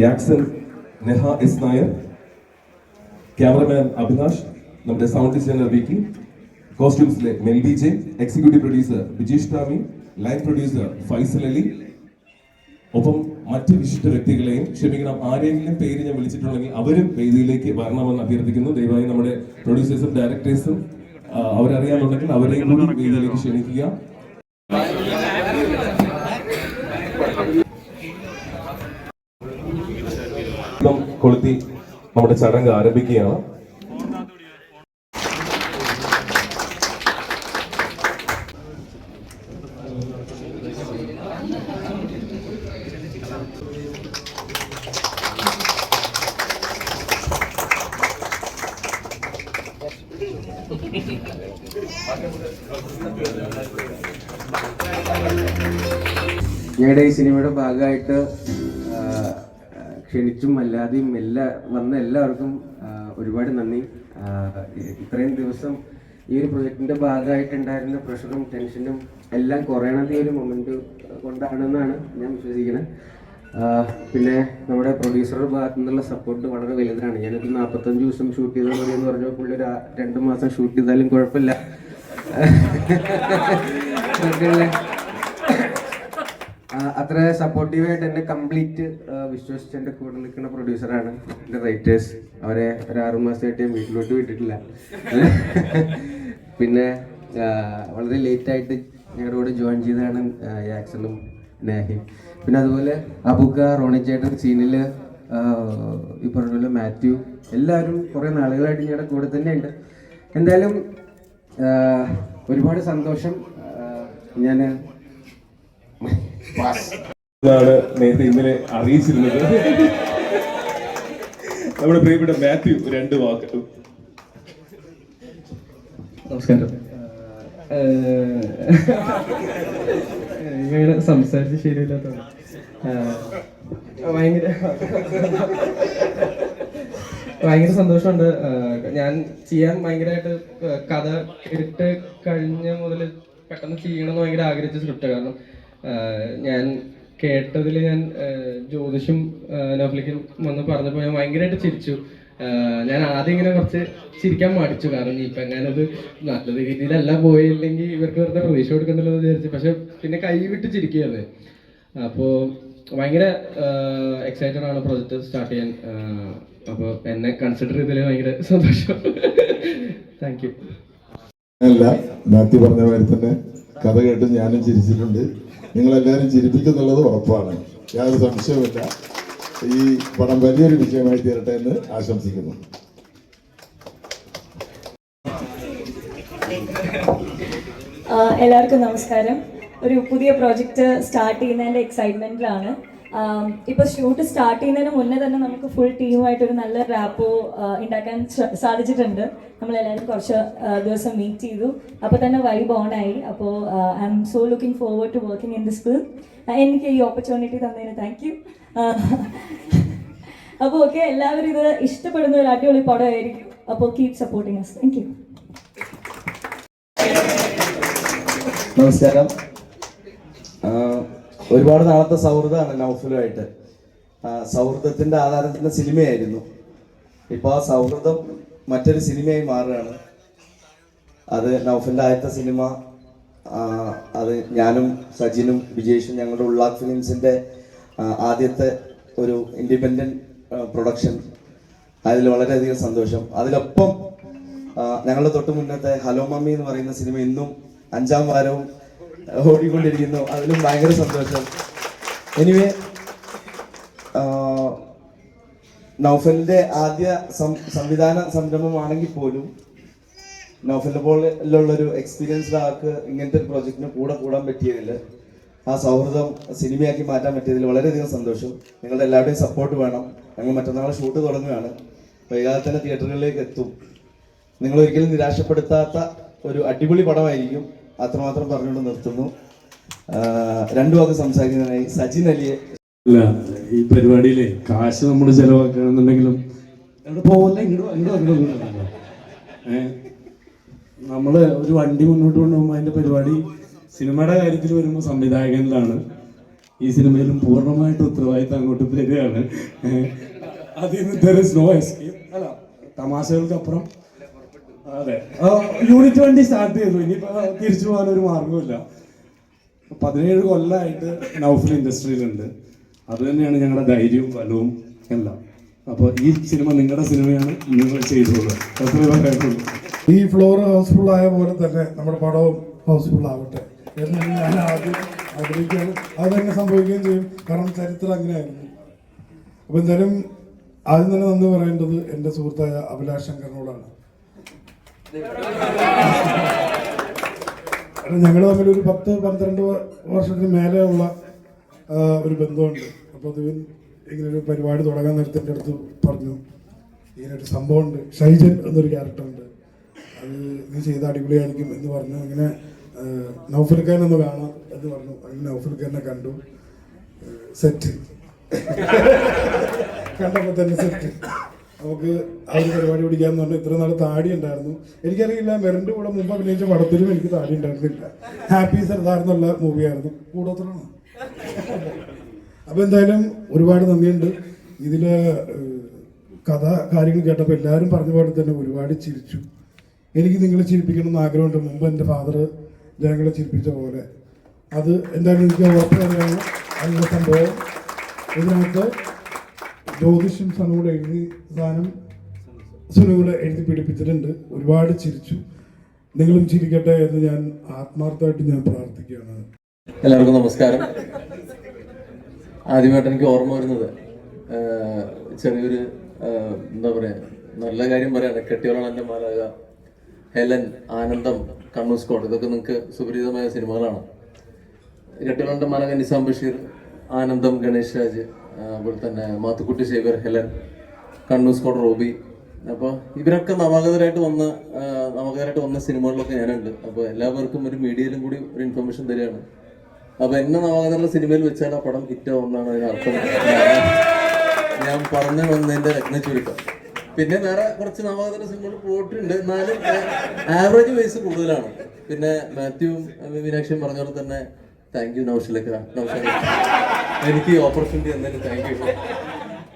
Jackson Neha S Nair cameraman Abhinash നമ്മുടെ sound designer Vicky കോസ്റ്റ്യൂംസിലെ Melby J executive producer Bijeesh Tammy line producer Faisal Ali ഒപ്പം മറ്റ് വിശിഷ്ട വ്യക്തികളെയും ക്ഷമിക്കണം ആരെങ്കിലും പേര് ഞാൻ വിളിച്ചിട്ടുണ്ടെങ്കിൽ അവരും വേദിയിലേക്ക് വരണമെന്ന് അഭ്യർത്ഥിക്കുന്നു. ദയവായി നമ്മുടെ പ്രൊഡ്യൂസേഴ്സും ഡയറക്ടേഴ്സും അവരറിയാമെന്നുണ്ടെങ്കിൽ അവരെയും കൂടി വേദിയിലേക്ക് ക്ഷണിക്കുക. കൊളുത്തി നമ്മുടെ ചടങ്ങ് ആരംഭിക്കുകയാണ്. ഈ സിനിമയുടെ ഭാഗമായിട്ട് ക്ഷണിച്ചും അല്ലാതെയും എല്ലാ വന്ന എല്ലാവർക്കും ഒരുപാട് നന്ദി. ഇത്രയും ദിവസം ഈ ഒരു പ്രൊജക്ടിന്റെ ഭാഗമായിട്ടുണ്ടായിരുന്ന പ്രഷറും ടെൻഷനും എല്ലാം കുറയണത് ഈ ഒരു മൊമെന്റ് കൊണ്ടാണെന്നാണ് ഞാൻ വിശ്വസിക്കുന്നത് പിന്നെ നമ്മുടെ പ്രൊഡ്യൂസറുടെ ഭാഗത്തു നിന്നുള്ള സപ്പോർട്ട് വളരെ വലുതാണ്. ഞാനൊരു നാൽപ്പത്തഞ്ച് ദിവസം ഷൂട്ട് ചെയ്താൽ മതി എന്ന് പറഞ്ഞപ്പോൾ പുള്ളി ഒരു രണ്ട് മാസം ഷൂട്ട് ചെയ്താലും കുഴപ്പമില്ല. അത്ര സപ്പോർട്ടീവായിട്ട് എന്നെ കംപ്ലീറ്റ് വിശ്വസിച്ച് എന്റെ കൂടെ നിൽക്കുന്ന പ്രൊഡ്യൂസറാണ് എന്റെ റൈറ്റേഴ്സ് അവരെ ഒരു ആറു മാസമായിട്ട് വീട്ടിലോട്ട് വിട്ടിട്ടില്ല. പിന്നെ വളരെ ലേറ്റ് ആയിട്ട് ഞങ്ങളുടെ കൂടെ ജോയിൻ ചെയ്തതാണ് യാക്സണും നേഹയും പിന്നെ അതുപോലെ അബുക്ക റോണി ചേട്ടൻ സീനിൽ ഈ പറഞ്ഞ പോലെ മാത്യു എല്ലാവരും കുറേ നാളുകളായിട്ട് ഞങ്ങളുടെ കൂടെ തന്നെയുണ്ട്. എന്തായാലും ഒരുപാട് സന്തോഷം ഞാൻ എന്നാണ് നേരത്തെ ഇന്നലെ അറിയിച്ചിരുന്നത്. നമ്മുടെ പ്രിയപ്പെട്ട മാത്യു രണ്ട് വാക്ക്. നമസ്കാരം. ഇങ്ങനെ സംസാരിച്ച് ശരിയില്ലാത്ത ഭയങ്കര ഭയങ്കര സന്തോഷമുണ്ട്. ഞാൻ ചെയ്യാൻ ഭയങ്കരമായിട്ട് കഥ കേട്ട് കഴിഞ്ഞ മുതൽ പെട്ടെന്ന് ചെയ്യണമെന്ന് ഭയങ്കര ആഗ്രഹിച്ച സ്ക്രിപ്റ്റ് കാരണം ഞാൻ കേട്ടതിൽ ഞാൻ ജ്യോതിഷും നൗഫലിക്കും വന്ന് പറഞ്ഞപ്പോൾ ഞാൻ ഭയങ്കരമായിട്ട് ചിരിച്ചു. ഞാൻ ആദ്യം ഇങ്ങനെ കുറച്ച് ചിരിക്കാൻ മടിച്ചു. കാരണം ഇപ്പം എങ്ങാനത് നല്ല രീതിയിലല്ല പോയില്ലെങ്കിൽ ഇവർക്ക് വെറുതെ പ്രതീക്ഷ കൊടുക്കണ്ടല്ലോ എന്ന് വിചാരിച്ചു. പക്ഷെ പിന്നെ കൈവിട്ട് ചിരിക്കുകയാണ്. അപ്പോൾ ഭയങ്കര എക്സൈറ്റഡ് ആണ് പ്രൊജക്ട് സ്റ്റാർട്ട് ചെയ്യാൻ. അപ്പോൾ എന്നെ കൺസിഡർ ചെയ്തതിൽ ഭയങ്കര സന്തോഷം. താങ്ക് യു അല്ല മാത്യു പറഞ്ഞ മാതിരി തന്നെ കഥ കേട്ട് ഞാനും ചിരിച്ചിട്ടുണ്ട്. നിങ്ങളെല്ലാവരും ചിരിപ്പിക്കുന്നുള്ളത് ഉറപ്പാണ്. യാതൊരു സംശയവുമില്ല. ഈ പടം വലിയൊരു വിജയമായി തീരട്ടെ എന്ന് ആശംസിക്കുന്നു. എല്ലാവർക്കും നമസ്കാരം. ഒരു പുതിയ പ്രോജക്റ്റ് സ്റ്റാർട്ട് ചെയ്യുന്നതിന്റെ എക്സൈറ്റ്മെന്റിലാണ് ഇപ്പോൾ ഷൂട്ട് സ്റ്റാർട്ട് ചെയ്യുന്നതിന് മുന്നേ തന്നെ നമുക്ക് ഫുൾ ടീമുമായിട്ട് ഒരു നല്ല റാപ്പോ ഉണ്ടാക്കാൻ സാധിച്ചിട്ടുണ്ട്. നമ്മളെല്ലാവരും കുറച്ച് ദിവസം മീറ്റ് ചെയ്തു. അപ്പോൾ തന്നെ വൈബ് ഓൺ ആയി. അപ്പോൾ I'm so looking forward to working in this film എനിക്ക് ഈ ഓപ്പർച്യൂണിറ്റി തന്നതിന് താങ്ക് യു അപ്പോൾ ഓക്കെ എല്ലാവരും ഇത് ഇഷ്ടപ്പെടുന്ന ഒരു അടിപൊളി പടമായിരിക്കും. അപ്പോൾ keep supporting us thank you നമസ്കാരം. ഒരുപാട് നാളത്തെ സൗഹൃദമാണ് നൗഫലുമായിട്ട്. സൗഹൃദത്തിന്റെ ആധാരത്തിന്റെ സിനിമയായിരുന്നു. ഇപ്പോൾ ആ സൗഹൃദം മറ്റൊരു സിനിമയായി മാറുകയാണ്. അത് നൗഫലിന്റെ ആദ്യത്തെ സിനിമ. അത് ഞാനും സജിനും വിജേഷും ഞങ്ങളുടെ ഉള്ളാഖ് ഫിലിംസിന്റെ ആദ്യത്തെ ഒരു ഇൻഡിപെൻഡന്റ് പ്രൊഡക്ഷൻ. അതിൽ വളരെയധികം സന്തോഷം. അതിലൊപ്പം ഞങ്ങളുടെ തൊട്ട് മുന്നത്തെ ഹലോ മമ്മി എന്ന് പറയുന്ന സിനിമ ഇന്നും അഞ്ചാം വാരവും ഓടിക്കൊണ്ടിരിക്കുന്നു. അതിലും ഭയങ്കര സന്തോഷം. എനിവേ നൗഫലിന്റെ ആദ്യ സംവിധാന സംരംഭമാണെങ്കിൽ പോലും നൗഫലിനെ പോലുള്ളൊരു എക്സ്പീരിയൻസ്ഡ് ആൾക്ക് ഇങ്ങനത്തെ ഒരു പ്രോജക്റ്റിന് കൂടെ കൂടാൻ പറ്റിയതിൽ ആ സൗഹൃദം സിനിമയാക്കി മാറ്റാൻ പറ്റിയതിൽ വളരെയധികം സന്തോഷം. നിങ്ങളുടെ എല്ലാവരുടെയും സപ്പോർട്ട് വേണം. ഞങ്ങൾ മറ്റന്നാൾ ഷൂട്ട് തുടങ്ങുകയാണ്. വൈകാതെ തന്നെ തിയേറ്ററുകളിലേക്ക് എത്തും. നിങ്ങൾ ഒരിക്കലും നിരാശപ്പെടുത്താത്ത ഒരു അടിപൊളി പടമായിരിക്കും. അത്രമാത്രം പറഞ്ഞുകൊണ്ട് നിർത്തുന്നു. രണ്ടു വാക്ക് സംസാരിക്കുന്നതിനായി സജിൻ അലിയെ അല്ല ഈ പരിപാടിയിലെ കാശ് നമ്മൾ ചെലവാക്കണമെന്നുണ്ടെങ്കിലും പോവല്ല? ഇങ്ങോട്ട് ഇങ്ങോട്ട് നമ്മൾ ഒരു വണ്ടി മുന്നോട്ട് കൊണ്ടുപോകുമ്പോൾ അതിന്റെ പരിപാടി സിനിമയുടെ കാര്യത്തിൽ വരുമ്പോൾ സംവിധായകനിലാണ്. ഈ സിനിമയിലും പൂർണമായിട്ട് ഉത്തരവാദിത്തം അങ്ങോട്ട് തരികയാണ് അതിൽ നിന്ന് ദർ ഇസ് നോ എസ്കേപ്പ് അല്ല തമാശകൾക്കപ്പുറം യൂണിറ്റ് വണ്ടി സ്റ്റാർട്ട് ചെയ്തു. ഇനിയിപ്പോ തിരിച്ചു പോകാൻ ഒരു മാർഗമില്ല പതിനേഴ് കൊല്ലമായിട്ട് നൗഫൽ ഇൻഡസ്ട്രിയിലുണ്ട്. അത് തന്നെയാണ് ഞങ്ങളുടെ ധൈര്യവും ബലവും എല്ലാം. അപ്പോൾ ഈ സിനിമ നിങ്ങളുടെ സിനിമയാണ് നിങ്ങൾ ചെയ്തോളൂ അത്രേ പറയാനുള്ളൂ. ഈ ഫ്ലോർ ഹൗസ്ഫുൾ ആയ പോലെ തന്നെ നമ്മുടെ പടവും ഹൗസ്ഫുൾ ആവട്ടെ. എന്ന് ഞാൻ ആദ്യം ആഗ്രഹിക്കുകയാണ്. അത് തന്നെ സംഭവിക്കുകയും ചെയ്യും? കാരണം ചരിത്രം അങ്ങനെയായിരുന്നു. അപ്പൊ എന്തായാലും ആദ്യം തന്നെ നന്ദി പറയേണ്ടത് എന്റെ സുഹൃത്തായ അഭിലാഷ് ശങ്കറിനോടാണ്. ഞങ്ങൾ തമ്മിൽ ഒരു പത്ത് പന്ത്രണ്ട് വർഷത്തിന് മേലെയുള്ള ഒരു ബന്ധമുണ്ട്. അപ്പോൾ അത് ഇങ്ങനെ ഒരു പരിപാടി തുടങ്ങാൻ നേരത്തെ എന്റെ അടുത്ത് പറഞ്ഞു. ഇങ്ങനെ ഒരു സംഭവമുണ്ട്. ഷൈജൻ എന്നൊരു ക്യാരക്ടറുണ്ട്. അത് നീ ചെയ്ത അടിപൊളിയായിരിക്കും എന്ന് പറഞ്ഞു. അങ്ങനെ നൗഫൽ ഖാൻ ഒന്ന് കാണാം എന്ന് പറഞ്ഞു. അങ്ങനെ നൗഫൽ ഖാനെ കണ്ടു സെറ്റ് കണ്ടപ്പോൾ തന്നെ സെറ്റ് നമുക്ക് ആ ഒരു പരിപാടി പിടിക്കാന്ന് പറഞ്ഞു ഇത്ര നാൾ താടി ഉണ്ടായിരുന്നു എനിക്കറിയില്ല മെറിന്റെ കൂടെ മുമ്പ് അഭിനയിച്ച പടത്തിലും എനിക്ക് താടി ഉണ്ടായിരുന്നില്ല ഹാപ്പി സർദാർ എന്നുള്ള മൂവിയായിരുന്നു കൂടോത്രമാണ്. അപ്പൊ എന്തായാലും ഒരുപാട് നന്ദിയുണ്ട്. ഇതിൽ കഥ കാര്യങ്ങൾ കേട്ടപ്പോൾ എല്ലാവരും പറഞ്ഞ പോലെ തന്നെ ഒരുപാട് ചിരിച്ചു. എനിക്ക് നിങ്ങളെ ചിരിപ്പിക്കണം എന്ന് ആഗ്രഹമുണ്ട്. മുമ്പ് എന്റെ ഫാദർ ജനങ്ങളെ ചിരിപ്പിച്ച പോലെ. അത് എന്തായാലും എനിക്ക് ഉറപ്പ് തന്നെയാണ് അതിന്റെ സംഭവം ഇതിനകത്ത് ജ്യോതിഷം സനൂടെ എഴുതി സാധനം സനൂടെ എഴുതി പിടിപ്പിച്ചിട്ടുണ്ട്. ഒരുപാട് ചിരിച്ചു. നിങ്ങളും ചിരിക്കട്ടെ എന്ന് ഞാൻ ആത്മാർത്ഥമായിട്ട് ഞാൻ പ്രാർത്ഥിക്കുകയാണ്. എല്ലാവർക്കും നമസ്കാരം. ആദ്യമായിട്ട് എനിക്ക് ഓർമ്മ വരുന്നത് ചെറിയൊരു എന്താ പറയാ നല്ല കാര്യം പറയാണ് കെട്ടിയോളാണ് എന്റെ മാലക ഹെലൻ ആനന്ദം കണ്ണൂർ സ്കോട്ട്. ഇതൊക്കെ നിങ്ങൾക്ക് സുപരിചിതമായ സിനിമകളാണ്. കെട്ടിയോളാന്റെ മാലക നിസാം ബഷീർ ആനന്ദം ഗണേഷ് രാജ്. അതുപോലെ തന്നെ Mathukutty Shekhar Helen Kannus Scott Robby. അപ്പോൾ ഇവരൊക്കെ നവാഗതരായിട്ട് വന്ന നവാഗതരായിട്ട് വന്ന സിനിമകളിലൊക്കെ ഞാനുണ്ട്. അപ്പോൾ എല്ലാവർക്കും ഒരു മീഡിയയിലും കൂടി ഒരു ഇൻഫർമേഷൻ തരികയാണ്. അപ്പോൾ എന്നെ നവാഗതരുടെ സിനിമയിൽ വെച്ചാൽ ആ പടം ഹിറ്റ് ആവുമെന്നാണ് അതിനർത്ഥം ഞാൻ പറഞ്ഞു വന്നതിന്റെ രത്ന ചുരുക്കം പിന്നെ വേറെ കുറച്ച് നവാഗതര സിനിമകൾ പോയിട്ടുണ്ട്. എന്നാലും ആവറേജ് വയസ്സ് കൂടുതലാണ്. പിന്നെ മാത്യുവും മീനാക്ഷിയും പറഞ്ഞ പോലെ തന്നെ താങ്ക് യു നൗഷലേക്ക്. എനിക്ക് ഓപ്പർച്യൂണിറ്റി എന്നതിന് താങ്ക് യു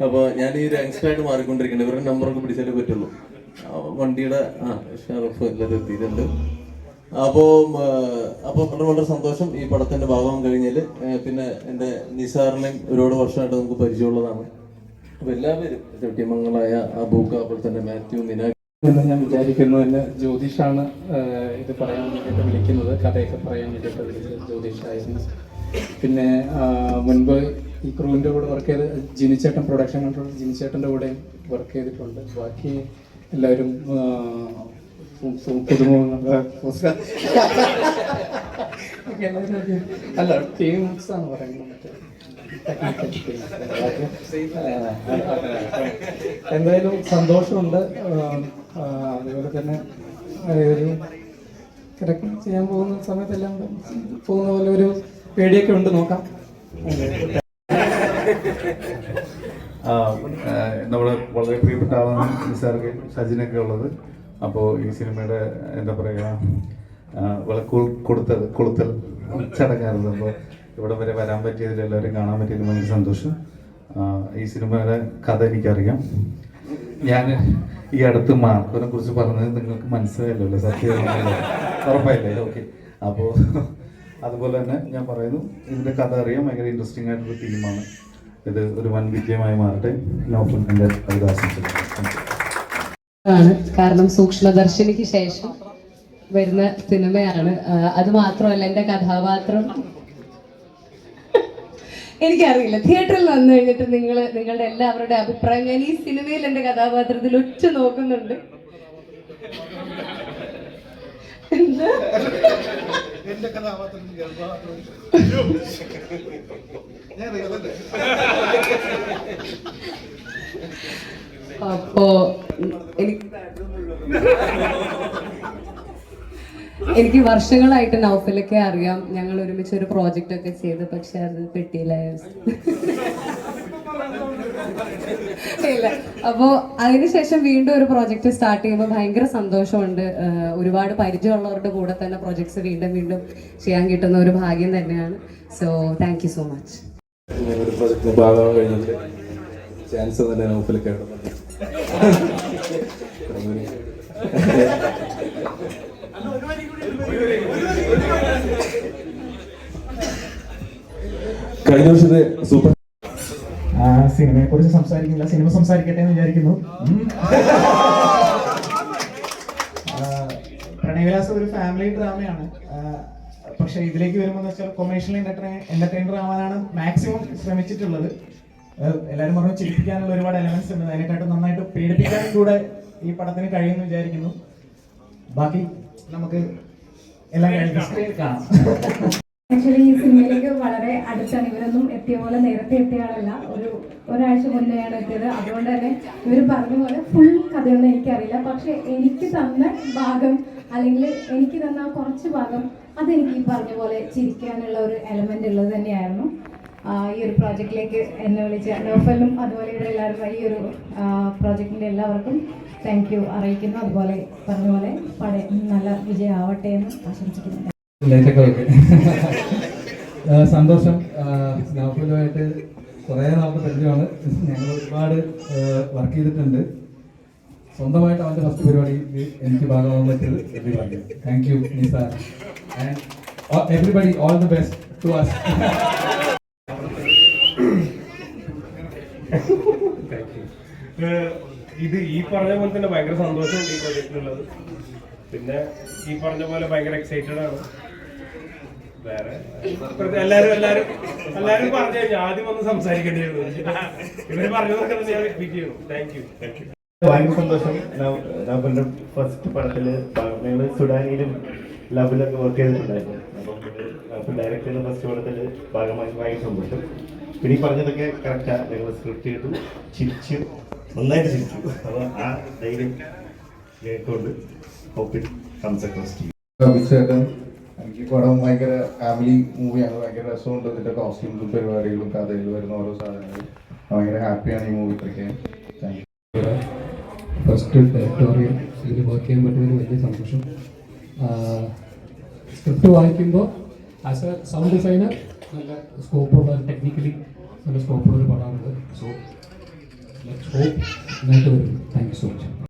അപ്പോൾ ഞാൻ ഈ ഒരു യങ്സ്റ്ററായിട്ട് മാറിക്കൊണ്ടിരിക്കുന്നത് ഇവരുടെ നമ്പറൊക്കെ പിടിച്ചാലേ പറ്റുള്ളൂ. വണ്ടിയുടെ ഷറഫ് എല്ലാവരും എത്തിയിട്ടുണ്ട്. അപ്പോൾ അപ്പോൾ വളരെ വളരെ സന്തോഷം ഈ പടത്തിന്റെ ഭാഗം കഴിഞ്ഞാൽ പിന്നെ എന്റെ നിസാറിനെയും ഒരുപാട് വർഷമായിട്ട് നമുക്ക് പരിചയമുള്ളതാണ്. അപ്പോൾ എല്ലാവരും ചെട്ടിമംഗളായ അബൂക്ക അപ്പോൾ തന്നെ മാത്യു മിനാ ഞാൻ വിചാരിക്കുന്നു എന്നെ ജ്യോതിഷാണ് ഇത് പറയാൻ വേണ്ടിയിട്ട് വിളിക്കുന്നത്. കഥയൊക്കെ പറയാൻ വേണ്ടിയിട്ട് വിളിച്ചത് ജ്യോതിഷായിരുന്നു. പിന്നെ മുൻപ് ഈ ക്രൂവിന്റെ കൂടെ വർക്ക് ചെയ്ത് ജിനിച്ചേട്ടൻ പ്രൊഡക്ഷൻ കൺട്രോൾ ജിനിച്ചേട്ടന്റെ കൂടെ വർക്ക് ചെയ്തിട്ടുണ്ട്. ബാക്കി എല്ലാവരും അല്ല ടീംസ് ആണ് പറയുന്നത് എന്തായാലും സന്തോഷമുണ്ട്. അതുപോലെ തന്നെ ഒരു കിടക്കണം ചെയ്യാൻ പോകുന്ന സമയത്തെല്ലാം പോകുന്ന പോലെ ഒരു പേടിയൊക്കെ ഉണ്ട് നോക്കാം. നമ്മുടെ വളരെ പ്രിയപ്പെട്ട ആളാണ് നിസാർക്ക് സജിനൊക്കെ ഉള്ളത്. അപ്പോൾ ഈ സിനിമയുടെ എന്താ പറയുക വിളക്ക് കൊടുത്തൽ കൊളുത്തൽ ചടങ്ങായിരുന്നു. അപ്പോൾ ഇവിടെ വരെ വരാൻ പറ്റിയതിൽ എല്ലാവരും കാണാൻ പറ്റിയതിൽ ഭയങ്കര സന്തോഷം. ഈ സിനിമയുടെ കഥ എനിക്കറിയാം. ഞാൻ ഈ അടുത്ത് മാർക്കോനെ കുറിച്ച് പറഞ്ഞത് നിങ്ങൾക്ക് മനസ്സിലായല്ലോ സത്യം ഉറപ്പായില്ലേ? ഓക്കെ. അപ്പോൾ അതുപോലെ തന്നെ ഞാൻ പറയുന്നു ഇതിന്റെ കഥ അറിയാൻ ഭയങ്കര ഇൻട്രസ്റ്റിംഗ് ആയിട്ടുള്ള തീമാണ് ഇത് ഒരു വൻ വിജയമായി മാറട്ടെ. അഭിലാഷിച്ചത് ആണ്. കാരണം സൂക്ഷ്മദർശിനിക്ക് ശേഷം വരുന്ന സിനിമയാണ്. അത് മാത്രമല്ല എന്റെ കഥാപാത്രം. എനിക്കറിയില്ല. തിയേറ്ററിൽ വന്നു കഴിഞ്ഞിട്ട് നിങ്ങൾ നിങ്ങളുടെ എല്ലാവരുടെ അഭിപ്രായം ഞാൻ ഈ സിനിമയിൽ എന്റെ കഥാപാത്രത്തിൽ ഒച്ച നോക്കുന്നുണ്ട്. എന്താ? അപ്പോ എനിക്ക് വർഷങ്ങളായിട്ട് നൗഫലൊക്കെ അറിയാം. ഞങ്ങൾ ഒരുമിച്ച് ഒരു പ്രോജക്റ്റ് ഒക്കെ ചെയ്ത് പക്ഷെ അത് കിട്ടിയില്ല. ഇല്ല. അപ്പോ അതിനുശേഷം വീണ്ടും ഒരു പ്രോജക്റ്റ് സ്റ്റാർട്ട് ചെയ്യുമ്പോൾ ഭയങ്കര സന്തോഷമുണ്ട്. ഒരുപാട് പരിചയമുള്ളവരുടെ കൂടെ തന്നെ പ്രോജക്ട്സ് വീണ്ടും വീണ്ടും ചെയ്യാൻ കിട്ടുന്ന ഒരു ഭാഗ്യം തന്നെയാണ്. So thank you so much chance കഴിഞ്ഞ വർഷത്തെ സൂപ്പർ സിനിമയെ കുറിച്ച് സംസാരിക്കുന്നില്ല. സിനിമ സംസാരിക്കട്ടെ എന്ന് വിചാരിക്കുന്നു. ആ, പ്രണയവിലാസം ഒരു ഫാമിലി ഡ്രാമയാണ് പക്ഷെ ഇതിലേക്ക് വരുമ്പോൾ വെച്ചാൽ കൊമേഴ്ഷ്യൽ എന്റർടൈനർ ആവാനാണ് മാക്സിമം ശ്രമിച്ചിട്ടുള്ളത്. ആ, എല്ലാവരും പറഞ്ഞു ചിരിപ്പിക്കാനുള്ള ഒരുപാട് എലമെന്റ്സ് ഉണ്ട്. അതിനെക്കാട്ടും നന്നായിട്ട് പേടിപ്പിക്കാനും കൂടെ ഈ പടത്തിന് കഴിയുമെന്ന് വിചാരിക്കുന്നു. ബാക്കി നമുക്ക് എല്ലാം കാണാം. ആക്ച്വലി ഈ സിനിമയിലേക്ക് വളരെ അടുത്താണ്. ഇവരൊന്നും എത്തിയ പോലെ നേരത്തെ എത്തിയ ആളല്ല. ഒരു ഒരാഴ്ച മുന്നെയാണ് എത്തിയത്. അതുകൊണ്ട് തന്നെ ഇവർ പറഞ്ഞ പോലെ ഫുൾ കഥയൊന്നും എനിക്കറിയില്ല. പക്ഷെ എനിക്ക് തന്ന ഭാഗം അല്ലെങ്കിൽ എനിക്ക് തന്ന കുറച്ച് ഭാഗം അതെനിക്ക് ഈ പറഞ്ഞ പോലെ ചിരിക്കാനുള്ള ഒരു എലമെന്റ് ഉള്ളത് തന്നെയായിരുന്നു. ഈ ഒരു പ്രോജക്റ്റിലേക്ക് എന്നെ വിളിച്ച നോഫലും അതുപോലെ ഇവിടെ എല്ലാവരും ഈ ഒരു പ്രോജക്റ്റിന്റെ എല്ലാവർക്കും താങ്ക് യു അറിയിക്കുന്നു. അതുപോലെ പറഞ്ഞ പോലെ പട നല്ല വിജയമാവട്ടെ എന്ന് ആശംസിക്കുന്നു. ലൈറ്റൊക്കെ സന്തോഷം. നൗഫലുമായിട്ട് കുറേ നാളത്തെ പരിചയമാണ്. ഞങ്ങൾ ഒരുപാട് വർക്ക് ചെയ്തിട്ടുണ്ട്. സ്വന്തമായിട്ട് അവന്റെ ഫസ്റ്റ് പരിപാടി എനിക്ക് ഭാഗമാകാൻ പറ്റിയത് thank you Nisar and everybody all the best to us ഇത് ഈ പറഞ്ഞ പോലെ തന്നെ ഭയങ്കര സന്തോഷമുണ്ട് ഈ പ്രൊജക്റ്റിനുള്ളത് പിന്നെ ഈ പറഞ്ഞ പോലെ ഭയങ്കര എക്സൈറ്റഡ് ആണ്. വേറെ എല്ലാരും എല്ലാരും എല്ലാരും പറഞ്ഞു കഴിഞ്ഞാൽ ആദ്യം ഒന്ന് സംസാരിക്കേണ്ടി വരുന്നു ഇവർ പറഞ്ഞതൊക്കെ ഞാൻ റിപ്പീറ്റ് ചെയ്യുന്നു താങ്ക് യു ഭയങ്കര സന്തോഷം. നവന്റെ ഫസ്റ്റ് പടത്തിൽ ഞങ്ങൾ സുഡാനിയിലും ലബിലൊക്കെ വർക്ക് ചെയ്തിട്ടുണ്ടായിരുന്നു. അപ്പം ഡയറക്റ്റ് ഫസ്റ്റ് പടത്തിൽ ഭാഗമായി ഭയങ്കര സന്തോഷം. പിന്നെ ഈ പറഞ്ഞതൊക്കെ കറക്റ്റാ ഞങ്ങൾ സ്ക്രിപ്റ്റ് ചെയ്തു ചിരിച്ചു. നന്നായിട്ട് ചിരിച്ചു. അപ്പോൾ ആ ധൈര്യം ഞങ്ങൾക്കുണ്ട് hope it comes across to അഭിഷേകൻ എനിക്ക് പടം ഭയങ്കര ഫാമിലി മൂവിയാണ് ഭയങ്കര രസമുണ്ട്. ഇതിന്റെ കോസ്റ്റ്യൂംസും പരിപാടികളും കഥയിൽ വരുന്ന ഓരോ സാധനങ്ങളും ഭയങ്കര ഹാപ്പിയാണ് ഈ മൂവി ഇത്രയ്ക്ക്. ഫസ്റ്റ് ഡയറക്ടോറിയൽ ഇതിൽ വർക്ക് ചെയ്യാൻ പറ്റുന്നതിന് വലിയ സന്തോഷം. സ്ക്രിപ്റ്റ് വായിക്കുമ്പോൾ ആസ് എ സൗണ്ട് ഡിസൈനർ നല്ല സ്കോപ്പുള്ള ടെക്നിക്കലി നല്ല സ്കോപ്പുള്ള ഒരു പടമാണിത് സോ ലെറ്റ്സ് ഹോപ്പ് നന്നായിട്ട് വരുന്നു. Thank you so much